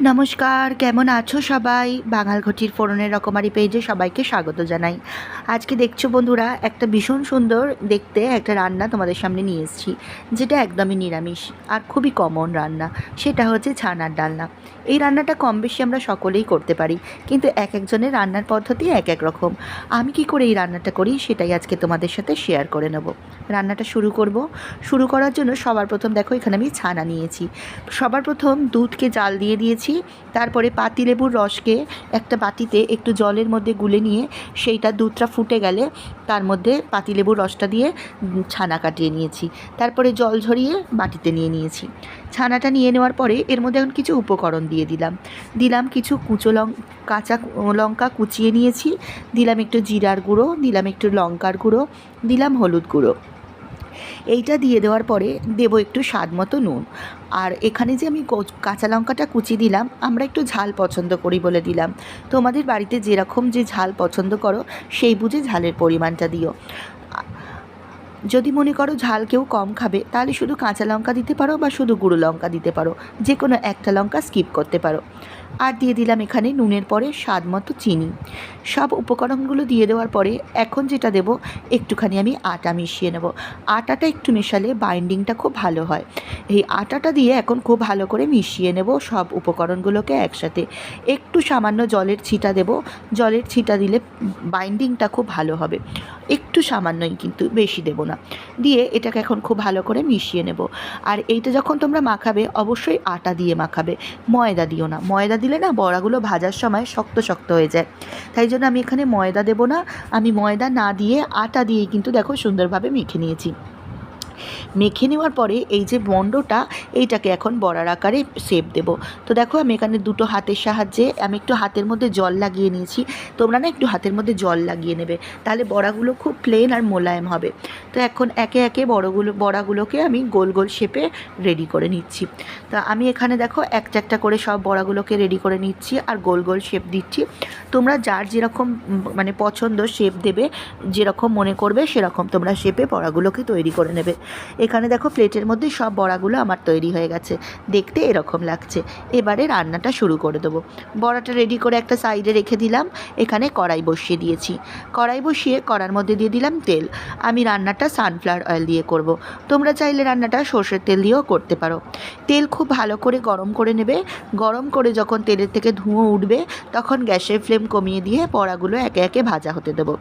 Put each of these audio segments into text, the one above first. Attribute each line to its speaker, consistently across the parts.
Speaker 1: নমস্কার, কেমন আছো সবাই? বাঙাল ঘটির ফোরনের রকমারি পেজে সবাইকে স্বাগত জানাই। আজকে দেখছ বন্ধুরা, একটা ভীষণ সুন্দর দেখতে একটা রান্না তোমাদের সামনে নিয়ে এসেছি, যেটা একদমই নিরামিষ আর খুবই কমন রান্না, সেটা হচ্ছে ছানার ডালনা। এই রান্নাটা কম বেশি আমরা সকলেই করতে পারি, কিন্তু এক একজনের রান্নার পদ্ধতি এক এক রকম। আমি কি করে এই রান্নাটা করি সেটাই আজকে তোমাদের সাথে শেয়ার করে নেব। রান্নাটা শুরু করব। শুরু করার জন্য সবার প্রথম দেখো, এখানে আমি ছানা নিয়েছি। সবার প্রথম দুধকে জাল দিয়ে দিয়েছি। তারপরে পাতিলেবুর রসকে একটা বাটিতে একটু জলের মধ্যে গুলে নিয়ে সেইটা দুধটা ফুটে গেলে তার মধ্যে পাতিলেবুর রসটা দিয়ে ছানা কাটিয়ে নিয়েছি। তারপরে জল ঝরিয়ে বাটিতে নিয়ে নিয়েছি। ছানাটা নিয়ে নেওয়ার পরে এর মধ্যে এখন কিছু উপকরণ দিয়ে দিলাম। দিলাম কিছু কুচো লং, কাঁচা লঙ্কা কুচিয়ে নিয়েছি। দিলাম একটু জিরার গুঁড়ো, দিলাম একটু লঙ্কার গুঁড়ো, দিলাম হলুদ গুঁড়ো। এইটা দিয়ে দেওয়ার পরে দেবো একটু স্বাদ মতো নুন। আর এখানে যে আমি কচ- লঙ্কাটা কুচি দিলাম, আমরা একটু ঝাল পছন্দ করি বলে দিলাম। তোমাদের বাড়িতে যেরকম যে ঝাল পছন্দ করো, সেই বুঝে ঝালের পরিমাণটা দিও। যদি মনে করো ঝাল কেউ কম খাবে, তাহলে শুধু কাঁচা লঙ্কা দিতে পারো বা শুধু গুঁড়ো লঙ্কা দিতে পারো। যে কোনো একটা লঙ্কা স্কিপ করতে পারো। আর দিয়ে দিলাম এখানে নুনের পরে স্বাদ মতো চিনি। সব উপকরণগুলো দিয়ে দেওয়ার পরে এখন যেটা দেব, একটুখানি আমি আটা মিশিয়ে নেব। আটাটা একটু মেশালে বাইন্ডিংটা খুব ভালো হয়। এই আটাটা দিয়ে এখন খুব ভালো করে মিশিয়ে নেব সব উপকরণগুলোকে একসাথে। একটু সামান্য জলের ছিটা দেব। জলের ছিটা দিলে বাইন্ডিংটা খুব ভালো হবে। একটু সামান্যই কিন্তু বেশি দেব না। দিয়ে এটাকে এখন খুব ভালো করে মিশিয়ে নেব। আর এইটা যখন তোমরা মাখাবে, অবশ্যই আটা দিয়ে মাখাবে। ময়দা দিও না। ময়দা দিলে না বড়াগুলো ভাজার সময় শক্ত শক্ত হয়ে যায়। তাই জন্য আমি এখানে ময়দা দেব না। আমি ময়দা না দিয়ে আটা দিয়েই কিন্তু দেখো সুন্দরভাবে মেখে নিয়েছি। মেখে নেওয়ার পরে এই যে বন্ডটা, এইটাকে এখন বড়ার আকারে শেপ দেব। তো দেখো আমি এখানে দুটো হাতের সাহায্যে, আমি একটু হাতের মধ্যে জল লাগিয়ে নিয়েছি। তোমরা না একটু হাতের মধ্যে জল লাগিয়ে নেবে, তাহলে বড়াগুলো খুব প্লেন আর মোলায়েম হবে। তো এখন একে একে বড়গুলো, বড়াগুলোকে আমি গোল গোল শেপে রেডি করে নিচ্ছি। তা আমি এখানে দেখো একটা একটা করে সব বড়াগুলোকে রেডি করে নিচ্ছি আর গোল গোল শেপ দিচ্ছি। তোমরা যার যেরকম মানে পছন্দ শেপ দেবে, যেরকম মনে করবে সেরকম তোমরা শেপে বড়াগুলোকে তৈরি করে নেবে। এখানে দেখো প্লেটের মধ্যে সব বড়াগুলো আমার তৈরি হয়ে গেছে। দেখতে এরকম লাগছে। এবারে রান্নাটা শুরু করে দেবো। বড়াটা রেডি করে একটা সাইডে রেখে দিলাম। এখানে কড়াই বসিয়ে দিয়েছি। কড়াই বসিয়ে কড়ার মধ্যে দিয়ে দিলাম তেল। আমি রান্নাটা সানফ্লাওয়ার অয়েল দিয়ে করব। তোমরা চাইলে রান্নাটা সর্ষের তেল দিয়েও করতে পারো। তেল খুব ভালো করে গরম করে নেবে। গরম করে যখন তেলের থেকে ধুঁয়ো উঠবে, তখন গ্যাসের ফ্লেম কমিয়ে দিয়ে বড়াগুলো একে একে ভাজা হতে দেবো।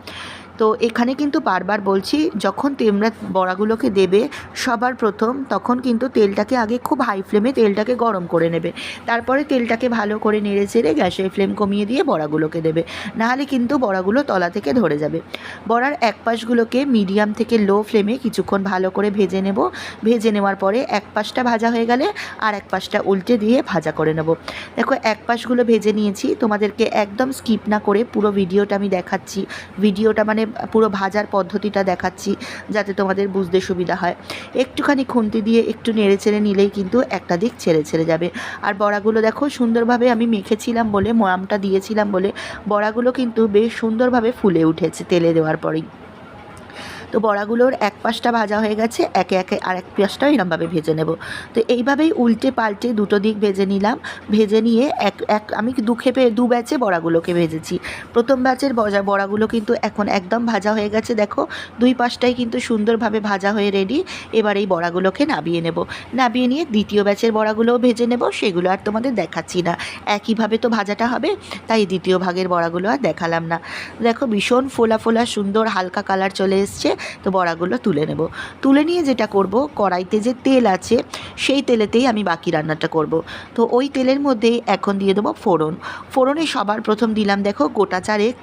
Speaker 1: তো এখানে কিন্তু বারবার বলছি, যখন তোমরা বড়াগুলোকে দেবে সবার প্রথম, তখন কিন্তু তেলটাকে আগে খুব হাই ফ্লেমে তেলটাকে গরম করে নেবে। তারপরে তেলটাকে ভালো করে নেড়ে চেড়ে গ্যাসের ফ্লেম কমিয়ে দিয়ে বড়াগুলোকে দেবে। নাহলে কিন্তু বড়াগুলো তলা থেকে ধরে যাবে। বড়ার এক পাশগুলোকে মিডিয়াম থেকে লো ফ্লেমে কিছুক্ষণ ভালো করে ভেজে নেব। ভেজে নেওয়ার পরে এক পাশটা ভাজা হয়ে গেলে আর এক পাশটা উল্টে দিয়ে ভাজা করে নেব। দেখো এক পাশগুলো ভেজে নিয়েছি। তোমাদেরকে একদম স্কিপ না করে পুরো ভিডিওটা আমি দেখাচ্ছি। ভিডিওটা মানে পুরো ভাজার পদ্ধতিটা দেখাচ্ছি যাতে তোমাদের বুঝতে সুবিধা হয়। একটুখানি খুন্তি দিয়ে একটু নেড়ে ছেড়ে নিলেই কিন্তু একটা দিক ছেড়ে ছেড়ে যাবে। আর বড়াগুলো দেখো সুন্দরভাবে আমি মেখেছিলাম বলে, ময়ামটা দিয়েছিলাম বলে, বড়াগুলো কিন্তু বেশ সুন্দরভাবে ফুলে উঠেছে তেলে দেওয়ার পরেই। তো বড়াগুলোর এক পাশটা ভাজা হয়ে গেছে, একে একে আরেক পাশটাও এরমভাবে ভেজে নেব। তো এইভাবেই উল্টে পাল্টে দুটো দিক ভেজে নিলাম। ভেজে নিয়ে এক এক, আমি দু খেপে, দু ব্যাচে বড়াগুলোকে ভেজেছি। প্রথম ব্যাচের বজা, বড়াগুলো কিন্তু এখন একদম ভাজা হয়ে গেছে, দেখো। দুই পাশটাই কিন্তু সুন্দরভাবে ভাজা হয়ে রেডি এবার এই বড়াগুলোকে নাবিয়ে নেব। নাবিয়ে নিয়ে দ্বিতীয় ব্যাচের বড়াগুলোও ভেজে নেব, সেগুলো আর তোমাদের দেখাচ্ছি না। একইভাবে তো ভাজাটা হবে, তাই দ্বিতীয় ভাগের বড়াগুলো আর দেখালাম না। দেখো ভীষণ ফোলা ফোলা সুন্দর হালকা কালার চলে এসছে। তো বড়াগুলো তুলে নেব। তুলে নিয়ে যেটা করব, কড়াইতে যে তেল আছে, সেই তেলেতেই আমি বাকি রান্নাটা করব। তো ওই তেলের মধ্যেই এখন দিয়ে দেবো ফোড়ন। ফোড়নে সবার প্রথম দিলাম, দেখো, গোটা চারেক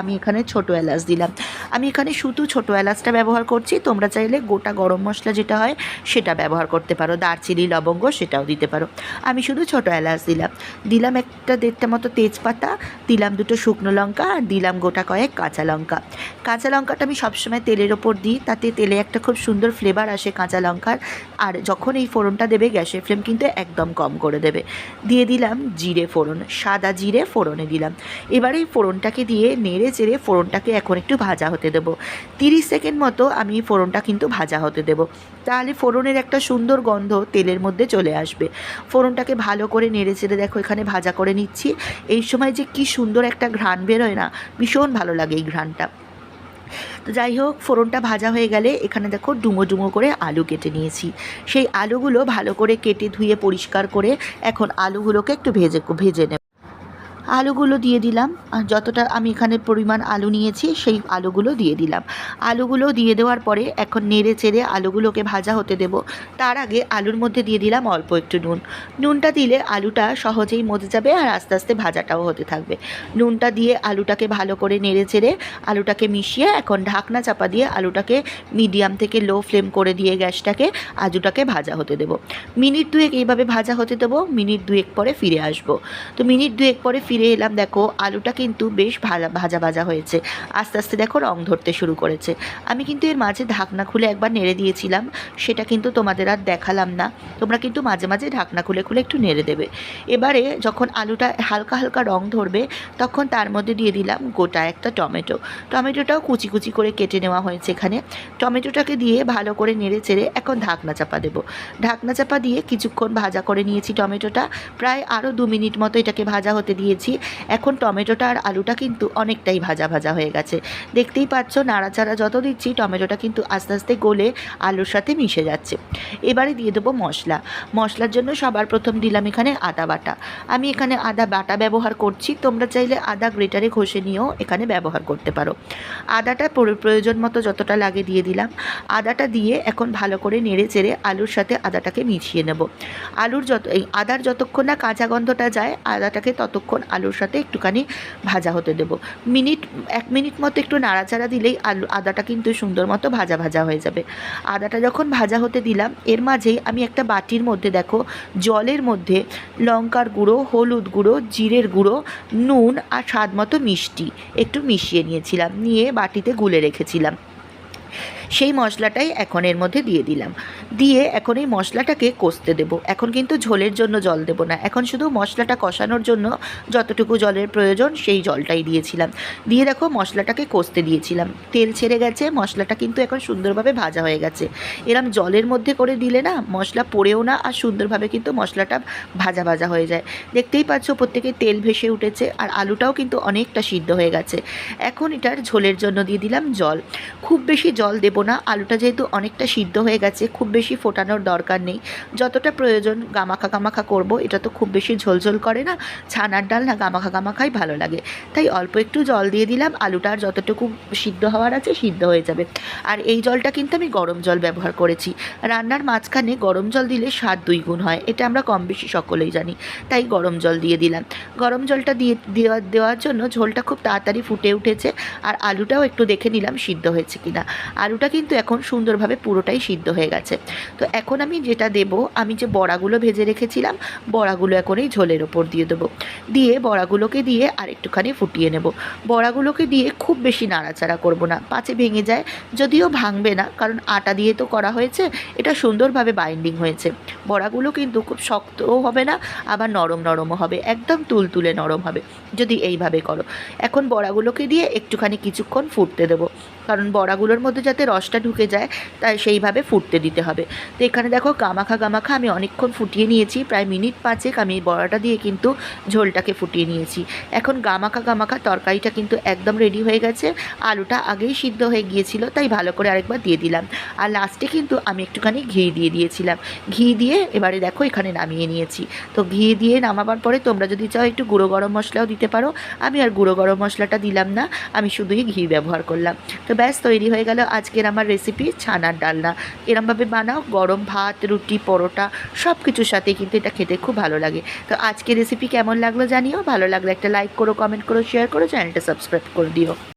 Speaker 1: আমি এখানে ছোটো এলাচ দিলাম। আমি এখানে শুধু ছোটো এলাচটা ব্যবহার করছি, তোমরা চাইলে গোটা গরম মশলা যেটা হয়, সেটা ব্যবহার করতে পারো। দারচিনি, লবঙ্গ, সেটাও দিতে পারো। আমি শুধু ছোটো এলাচ দিলাম। দিলাম একটা দেড়টা মতো তেজপাতা, দিলাম দুটো শুকনো লঙ্কা, আর দিলাম গোটা কয়েক কাঁচা লঙ্কা। কাঁচা লঙ্কাটা আমি সবসময় তেলের তেলের ওপর দিই, তাতে তেলে একটা খুব সুন্দর ফ্লেভার আসে কাঁচা লঙ্কার। আর যখন এই ফোড়নটা দেবে, গ্যাসের ফ্লেম কিন্তু একদম কম করে দেবে। দিয়ে দিলাম জিরে ফোড়ন, সাদা জিরে ফোড়নে দিলাম। এবার এই ফোড়নটাকে দিয়ে নেড়ে চেড়ে ফোড়নটাকে এখন একটু ভাজা হতে দেবো। তিরিশ সেকেন্ড মতো আমি ফোড়নটা কিন্তু ভাজা হতে দেবো। তাহলে ফোড়নের একটা সুন্দর গন্ধ তেলের মধ্যে চলে আসবে। ফোড়নটাকে ভালো করে নেড়ে চেড়ে দেখো, এখানে ভাজা করে নিচ্ছি। এই সময় যে কি সুন্দর একটা ঘ্রাণ বেরোয় না, ভীষণ ভালো লাগে এই ঘ্রাণটা। তো যাই হোক, ফোড়নটা ভাজা হয়ে গেলে এখানে দেখো ডুমো ডুমো করে আলু কেটে নিয়েছি। সেই আলুগুলো ভালো করে কেটে ধুয়ে পরিষ্কার করে এখন আলুগুলোকে একটু ভেজে ভেজে নেব। আলুগুলো দিয়ে দিলাম। আর যতটা আমি এখানে পরিমাণ আলু নিয়েছি, সেই আলুগুলো দিয়ে দিলাম। আলুগুলো দিয়ে দেওয়ার পরে এখন নেড়ে চেড়ে আলুগুলোকে ভাজা হতে দেব। তার আগে আলুর মধ্যে দিয়ে দিলাম অল্প একটু নুন। নুনটা দিলে আলুটা সহজেই মজে যাবে আর আস্তে আস্তে ভাজাটাও হতে থাকবে। নুনটা দিয়ে আলুটাকে ভালো করে নেড়ে চেড়ে আলুটাকে মিশিয়ে এখন ঢাকনা চাপা দিয়ে আলুটাকে মিডিয়াম থেকে লো ফ্লেম করে দিয়ে গ্যাসটাকে আলুটাকে ভাজা হতে দেবো। মিনিট দুয়েক এইভাবে ভাজা হতে দেবো। মিনিট দুয়েক পরে ফিরে আসব। তো মিনিট দুয়েক পরে ফিরে এলাম, দেখো, আলুটা কিন্তু বেশ ভাজা ভাজা ভাজা হয়েছে। আস্তে আস্তে দেখো রং ধরতে শুরু করেছে। আমি কিন্তু এর মাঝে ঢাকনা খুলে একবার নেড়ে দিয়েছিলাম, সেটা কিন্তু তোমাদের আর দেখালাম না। তোমরা কিন্তু মাঝে মাঝে ঢাকনা খুলে খুলে একটু নেড়ে দেবে। এবারে যখন আলুটা হালকা হালকা রং ধরবে, তখন তার মধ্যে দিয়ে দিলাম গোটা একটা টমেটো। টমেটোটাও কুচি কুচি করে কেটে নেওয়া হয়েছে এখানে। টমেটোটাকে দিয়ে ভালো করে নেড়ে চেড়ে এখন ঢাকনা চাপা দেবো। ঢাকনা চাপা দিয়ে কিছুক্ষণ ভাজা করে নিয়েছি টমেটোটা। প্রায় আরও দু মিনিট মতো এটাকে ভাজা হতে দিয়েছি। এখন টমেটোটা আর আলুটা কিন্তু অনেকটাই ভাজা ভাজা হয়ে গেছে। দেখতেই পাচ্ছ, নাড়াচাড়া যত দিচ্ছি, টমেটোটা কিন্তু আস্তে আস্তে গলে আলুর সাথে মিশে যাচ্ছে। এবারে দিয়ে দেবো মশলা। মশলার জন্য সবার প্রথম দিলাম এখানে আদা বাটা। আমি এখানে আদা বাটা ব্যবহার করছি। তোমরা চাইলে আদা গ্রেটারে ঘষে নিয়েও এখানে ব্যবহার করতে পারো। আদাটা প্রয়োজন মতো যতটা লাগে দিয়ে দিলাম। আদাটা দিয়ে এখন ভালো করে নেড়ে চেড়ে আলুর সাথে আদাটাকে মিশিয়ে নেব। আলুর যত এই আদার যতক্ষণ না কাঁচা গন্ধটা যায়, আদাটাকে ততক্ষণ আলুর সাথে একটুখানি ভাজা হতে দেব। মিনিট এক মিনিট মতো একটু নাড়াচাড়া দিলেই আলু আদাটা কিন্তু সুন্দর মতো ভাজা ভাজা হয়ে যাবে। আদাটা যখন ভাজা হতে দিলাম, এর মাঝেই আমি একটা বাটির মধ্যে দেখো, জলের মধ্যে লঙ্কার গুঁড়ো, হলুদ গুঁড়ো, জিরের গুঁড়ো, নুন আর স্বাদ মতো মিষ্টি একটু মিশিয়ে নিয়েছিলাম। নিয়ে বাটিতে গুলে রেখেছিলাম। সেই মশলাটাই এখন এর মধ্যে দিয়ে দিলাম। দিয়ে এখন এই মশলাটাকে কষতে দেব। এখন কিন্তু ঝোলের জন্য জল দেব না। এখন শুধু মশলাটা কষানোর জন্য যতটুকু জলের প্রয়োজন সেই জলটাই দিয়েছিলাম। দিয়ে দেখো মশলাটাকে কষতে দিয়েছিলাম। তেল ছেড়ে গেছে, মশলাটা কিন্তু এখন সুন্দরভাবে ভাজা হয়ে গেছে। এরম জলের মধ্যে করে দিলে না মশলা পড়েও না আর সুন্দরভাবে কিন্তু মশলাটা ভাজা ভাজা হয়ে যায়। দেখতেই পাচ্ছ প্রত্যেকে তেল ভেসে উঠেছে আর আলুটাও কিন্তু অনেকটা সিদ্ধ হয়ে গেছে। এখন এটার ঝোলের জন্য দিয়ে দিলাম জল। খুব বেশি জল দেবো না, আলুটা যেহেতু অনেকটা সিদ্ধ হয়ে গেছে, খুব বেশি ফোটানোর দরকার নেই। যতটা প্রয়োজন গামাখা গামাখা করব, এটা তো খুব বেশি ঝোলঝোল করে না, ছানার ডাল না গামাখা গামাখাই ভালো লাগে। তাই অল্প একটু জল দিয়ে দিলাম আলুটার যতটুকু সিদ্ধ হওয়ার আছে সিদ্ধ হয়ে যাবে। আর এই জলটা কিন্তু আমি গরম জল ব্যবহার করেছি। রান্নার মাঝখানে গরম জল দিলে স্বাদ দুই গুণ হয়, এটা আমরা কম বেশি সকলেই জানি। তাই গরম জল দিয়ে দিলাম। গরম জলটা দিয়ে, দেওয়া, দেওয়ার জন্য ঝোলটা খুব তাড়াতাড়ি ফুটে উঠেছে, আর আলুটাও একটু দেখে নিলাম সিদ্ধ হয়েছে কিনা। আলুটা কিন্তু এখন সুন্দরভাবে পুরোটাই সিদ্ধ হয়ে গেছে। তো এখন আমি যেটা দেব, আমি যে বড়াগুলো ভেজে রেখেছিলাম, বড়াগুলো এখন এই ঝোলের ওপর দিয়ে দেবো। দিয়ে বড়াগুলোকে দিয়ে আর একটুখানি ফুটিয়ে নেব। বড়াগুলোকে দিয়ে খুব বেশি নাড়াচাড়া করব না। পাঁচে ভেঙে যায়, যদিও ভাঙবে না, কারণ আটা দিয়ে তো করা হয়েছে, এটা সুন্দরভাবে বাইন্ডিং হয়েছে। বড়াগুলো কিন্তু খুব শক্তও হবে না, আবার নরম নরমও হবে, একদম তুলতুলে নরম হবে, যদি এইভাবে করো। এখন বড়াগুলোকে দিয়ে একটুখানি কিছুক্ষণ ফুটতে দেবো। কারণ বড়াগুলোর মধ্যে যাতে রসটা ঢুকে যায়, তাই সেইভাবে ফুটতে দিতে হবে। তো এখানে দেখো গামাখা গামাখা আমি অনেকক্ষণ ফুটিয়ে নিয়েছি, প্রায় মিনিট পাঁচেক আমি বড়াটা দিয়ে কিন্তু ঝোলটাকে ফুটিয়ে নিয়েছি। এখন গামাখা গামাখা তরকারিটা কিন্তু একদম রেডি হয়ে গেছে, আলুটা আগেই সিদ্ধ হয়ে গিয়েছিল, তাই ভালো করে আরেকবার দিয়ে দিলাম। আর লাস্টে কিন্তু আমি একটুখানি ঘি দিয়ে দিয়েছিলাম। ঘি দিয়ে এবারে দেখো এখানে নামিয়ে নিয়েছি। তো ঘি দিয়ে নামাবার পরে তোমরা যদি চাও একটু গুঁড়ো গরম মশলাও দিতে পারো, আমি আর গুঁড়ো গরম মশলাটা দিলাম না, আমি শুধুই ঘি ব্যবহার করলাম। তো ব্যাস, তৈরি হয়ে গেল আজকের আমার রেসিপি ছানার ডালনা। এরমভাবে বানাও, গরম ভাত, রুটি, পরোটা সব কিছুর সাথে কিন্তু এটা খেতে খুব ভালো লাগে। তো আজকে রেসিপি কেমন লাগল জানিও, ভালো লাগলে একটা লাইক করো কমেন্ট করো শেয়ার করো চ্যানেলটা সাবস্ক্রাইব করে দিও।